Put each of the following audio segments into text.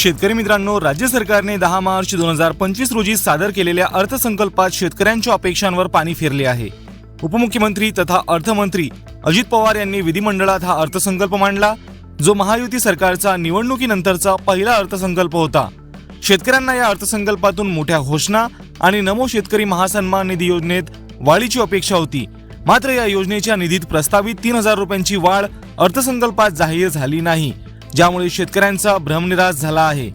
शेतकरी मित्रांनो राज्य सरकारने दहा मार्च दोन हजार पंचवीस रोजी सादर केलेल्या अर्थसंकल्पात शेतकऱ्यांच्या अपेक्षांवर पाणी फिरले आहे. उपमुख्यमंत्री तथा अर्थमंत्री अजित पवार यांनी विधिमंडळात हा अर्थसंकल्प मांडला जो महायुती सरकारचा निवडणुकीनंतरचा पहिला अर्थसंकल्प होता. शेतकऱ्यांना या अर्थसंकल्पातून मोठ्या घोषणा आणि नमो शेतकरी महासन्मान निधी योजनेत वाढीची अपेक्षा होती. मात्र या योजनेच्या निधीत प्रस्तावित तीन हजार रुपयांची वाढ अर्थसंकल्पात जाहीर झाली नाही. ज्यामुळे शेतकऱ्यांचा भ्रमनिराश झाला आहे.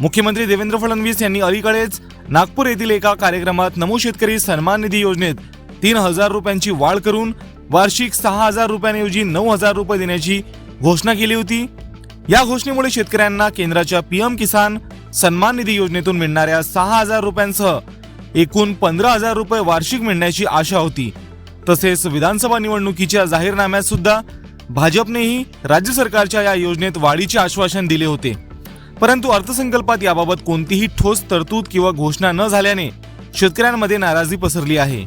मुख्यमंत्री देवेंद्र फडणवीस यांनी अलीकडेच नागपूर येथील एका कार्यक्रमात नमो शेतकरी सन्मान निधी योजनेत तीन हजार रुपयांची वाढ करून वार्षिक सहा हजार रुपयांऐवजी नऊ हजार रुपये देण्याची घोषणा केली होती. या घोषणेमुळे शेतकऱ्यांना केंद्राच्या पीएम किसान सन्मान निधी योजनेतून मिळणाऱ्या सहा हजार रुपयांसह एकूण पंधरा हजार रुपये वार्षिक मिळण्याची आशा होती. तसेच विधानसभा निवडणुकीच्या जाहीरनाम्यात सुद्धा भाजपनेही राज्य सरकारच्या या योजनेत वाढीचे आश्वासन दिले होते. परंतु अर्थसंकल्पात याबाबत कोणतीही ठोस तरतूद किंवा घोषणा न झाल्याने शेतकऱ्यांमध्ये नाराजी पसरली आहे.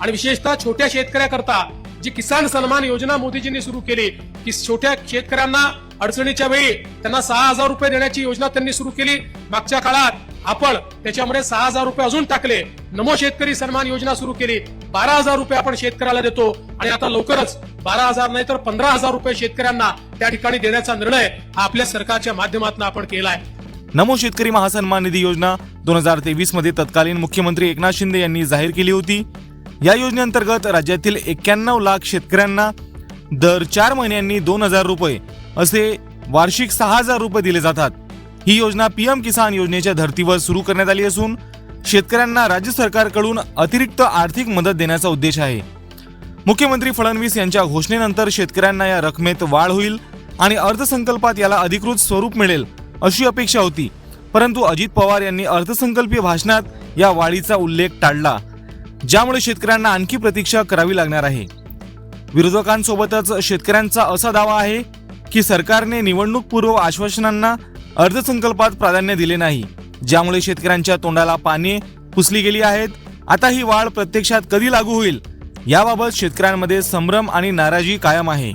आणि विशेषतः छोट्या शेतकऱ्याकरता जी किसान सन्मान योजना मोदीजींनी सुरू केली की छोट्या शेतकऱ्यांना अडचणीच्या वेळी त्यांना सहा हजार रुपये देण्याची योजना त्यांनी सुरू केली. मागच्या काळात आपण त्याच्यामध्ये सहा हजार रुपये अजून टाकले. नमो शेतकरी सन्मान योजना सुरू केली. बारा हजार रुपये आपण शेतकऱ्याला देतो. आणि आता लवकरच बारा हजार नाही तर पंधरा हजार रुपये शेतकऱ्यांना त्या ठिकाणी देण्याचा निर्णय हा आपल्या सरकारच्या माध्यमातून आपण केलाय. नमो शेतकरी महासन्मान निधी योजना दोन हजार तेवीसमध्ये तत्कालीन मुख्यमंत्री एकनाथ शिंदे यांनी जाहीर केली होती. या योजनेअंतर्गत राज्यातील एक्क्याण्णव लाख शेतकऱ्यांना दर चार महिन्यांनी दोन हजार रुपये असे वार्षिक सहा हजार रुपये दिले जातात. ही योजना पीएम किसान योजनेच्या धर्तीवर सुरू करण्यात आली असून शेतकऱ्यांना राज्य सरकारकडून अतिरिक्त आर्थिक मदत देण्याचा उद्देश आहे. मुख्यमंत्री फडणवीस यांच्या घोषणेनंतर शेतकऱ्यांना या रकमेत वाढ होईल आणि अर्थसंकल्पात याला अधिकृत स्वरूप मिळेल अशी अपेक्षा होती. परंतु अजित पवार यांनी अर्थसंकल्पीय भाषणात या वाढीचा उल्लेख टाळला ज्यामुळे शेतकऱ्यांना आणखी प्रतीक्षा करावी लागणार आहे. विरोधकांसोबतच शेतकऱ्यांचा असा दावा आहे की सरकारने निवडणूकपूर्व आश्वासनांना अर्थसंकल्पात प्राधान्य दिले नाही. ज्यामुळे शेतकऱ्यांच्या तोंडाला पाने पुसली गेली आहेत. आता ही वाढ प्रत्यक्षात कधी लागू होईल? याबाबत शेतकऱ्यांमध्ये संभ्रम आणि नाराजी कायम आहे.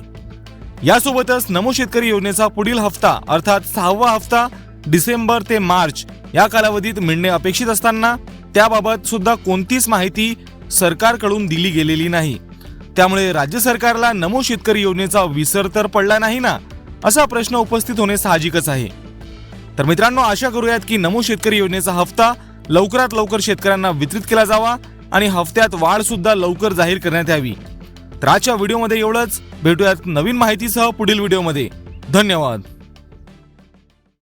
यासोबतच नमो शेतकरी योजनेचा पुढील हप्ता अर्थात सहावा हप्ता डिसेंबर ते मार्च या कालावधीत मिळणे अपेक्षित असताना त्याबाबत सुद्धा कोणतीच माहिती सरकारकडून दिली गेलेली नाही. त्यामुळे राज्य सरकारला नमो शेतकरी योजनेचा विसर तर पडला नाही ना? असा प्रश्न उपस्थित होणे साहजिकच आहे. तर मित्रांनो आशा करूयात की नमो शेतकरी योजनेचा हप्ता लवकरात लवकर शेतकऱ्यांना वितरित केला जावा आणि हप्त्यात वाढ सुद्धा लवकर जाहीर करण्यात यावी. तर आजच्या व्हिडिओमध्ये एवढंच. भेटूयात नवीन माहितीसह पुढील व्हिडिओमध्ये. धन्यवाद.